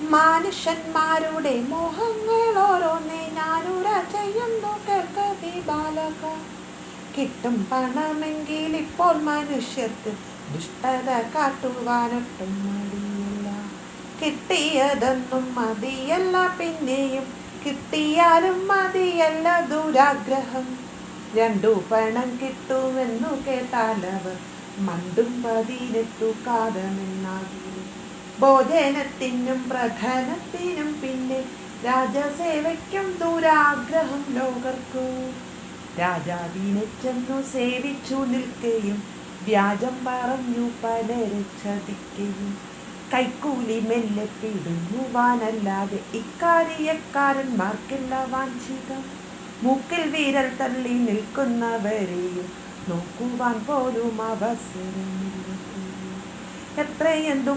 മനുഷ്യന്മാരുടെ മോഹങ്ങൾ ഓരോന്നേ ഞാനുര ചെയ്യുന്നു. കേൾക്കതി ബാലക. കിട്ടും പണമെങ്കിൽ ഇപ്പോൾ മനുഷ്യർക്ക് ദുഷ്ടത കാട്ടുവാനൊട്ടും മടിയില്ല. കിട്ടിയതൊന്നും മതിയല്ല പിന്നെയും. കിട്ടിയാലും മതിയല്ല ദുരാഗ്രഹം. രണ്ടു പണം കിട്ടുമെന്നു കേട്ടാലവർ മണ്ടും പതിയിലെത്തു കാതമെന്നാകിലും ഭോജനത്തിനും പ്രധാനത്തിനും പിന്നെ രാജസേവയ്ക്കും ദൂരാഗ്രഹം ലോകർക്കു. രാജാവിനെ ചെന്നു സേവിച്ചു നിൽക്കുകയും വ്യാജം പറഞ്ഞു പലരെ ചതിക്കുകയും കൈക്കൂലി മെല്ലെ പിടുങ്ങുവാനല്ലാതെ ഇക്കാര്യക്കാരന്മാർക്കില്ല വാഞ്ചികം മൂക്കിൽ വീരൽ തള്ളി നിൽക്കുന്നവരെയും നോക്കുവാൻ പോലും അവസരം എത്രയെന്തും